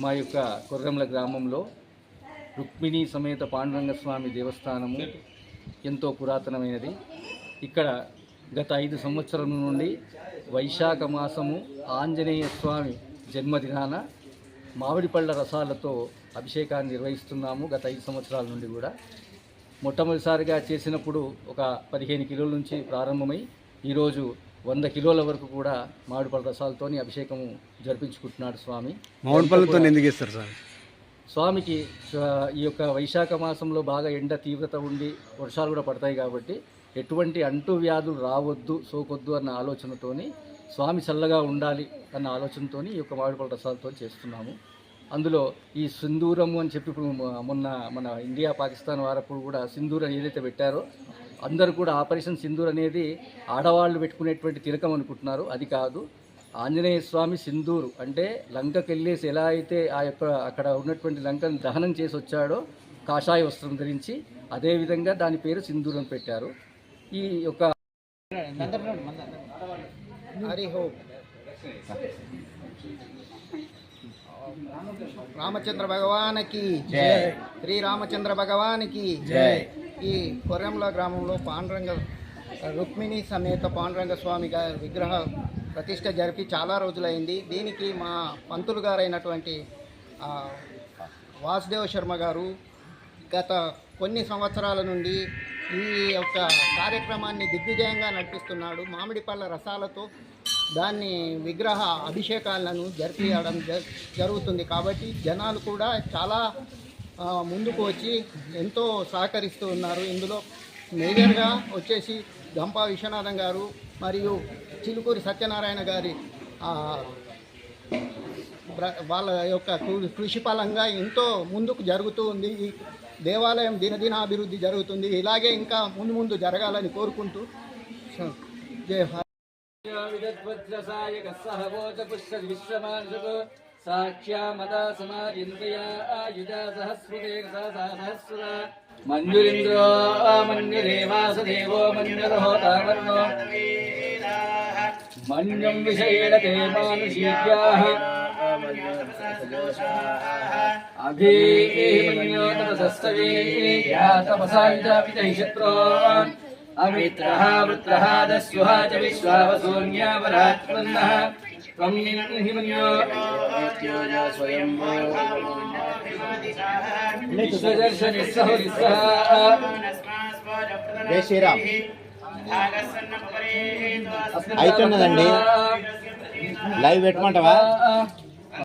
మా యొక్క కొర్రెంల గ్రామంలో రుక్మిణి సమేత పాండురంగ స్వామి దేవస్థానము ఎంతో పురాతనమైనది. ఇక్కడ గత ఐదు సంవత్సరం నుండి వైశాఖ మాసము ఆంజనేయ స్వామి జన్మదినాన మామిడి పళ్ళ రసాలతో అభిషేకాన్ని నిర్వహిస్తున్నాము గత ఐదు సంవత్సరాల నుండి కూడా. మొట్టమొదటిసారిగా చేసినప్పుడు ఒక పదిహేను కిలోల నుంచి ప్రారంభమై ఈరోజు వంద కిలోల వరకు కూడా మామిడిపళ్ళ రసాలతోని అభిషేకము జరిపించుకుంటున్నాడు స్వామి. మామిడి పళ్ళతో ఎందుకు ఇస్తారు సార్ స్వామికి ఈ యొక్క వైశాఖ మాసంలో బాగా ఎండ తీవ్రత ఉండి వర్షాలు కూడా పడతాయి కాబట్టి ఎటువంటి అంటు వ్యాధులు రావద్దు సోకొద్దు అన్న ఆలోచనతోని స్వామి చల్లగా ఉండాలి అన్న ఆలోచనతోని ఈ యొక్క మామిడిపళ్ళ రసాలతో చేస్తున్నాము. అందులో ఈ సింధూరము అని చెప్పి ఇప్పుడు మొన్న మన ఇండియా పాకిస్తాన్ వారప్పుడు కూడా సింధూర్ ఏదైతే పెట్టారో అందరూ కూడా ఆపరేషన్ సింధూర్ అనేది ఆడవాళ్ళు పెట్టుకునేటువంటి తిలకం అనుకుంటున్నారు. అది కాదు. ఆంజనేయ స్వామి సింధూరు అంటే లంకకి వెళ్ళేసి ఎలా అయితే ఆ యొక్క అక్కడ ఉన్నటువంటి లంకను దహనం చేసి వచ్చాడో కాషాయ వస్త్రం ధరించి అదేవిధంగా దాని పేరు సింధూరు అని పెట్టారు. ఈ యొక్క రామచంద్ర భగవానికి జై. శ్రీ రామచంద్ర భగవానికి జై. ఈ కొరెంల గ్రామంలో పాండురంగ రుక్మిణి సమేత పాండురంగ స్వామి గారి విగ్రహ ప్రతిష్ట జరిపి చాలా రోజులైంది. దీనికి మా పంతులు గారైనటువంటి వాసుదేవ శర్మ గారు గత కొన్ని సంవత్సరాల నుండి ఈ యొక్క కార్యక్రమాన్ని దిగ్విజయంగా నడిపిస్తున్నాడు. మామిడి పళ్ళ రసాలతో దాన్ని విగ్రహ అభిషేకాలను జరిపించడం జ- జరుగుతుంది. కాబట్టి జనాలు కూడా చాలా ముందుకు వచ్చి ఎంతో సహకరిస్తూ ఉన్నారు. ఇందులో మేజర్గా వచ్చేసి గంపా విశ్వనాథం గారు మరియు చిలుకూరి సత్యనారాయణ గారి బ్ర- వాళ్ళ యొక్క కృషి ఫలంగా ఎంతో ముందుకు జరుగుతూ ఉంది. ఈ దేవాలయం దినదినాభివృద్ధి జరుగుతుంది. ఇలాగే ఇంకా ముందు ముందు జరగాలని కోరుకుంటూ साक्ष्यामदा समाजिन्द्रिया आयुजा सहस्रुते सहस्रुता मञ्जुरिन्द्रो मञ्जुरेवासदेवो मञ्जुरहो तावर्णो मञ्जुं विषयेणते मानुषीभ्याः अभिमन्यो तपसस्तवे या तपसा युजापितैशत्रोन् अमित्रः, वृत्रः, दस्युः च विश्वावसून्या वरात्मन्नः त्वं हिमन्यो జై శ్రీరామ్ అవుతున్నదండి లైవ్ పెట్టమంటావా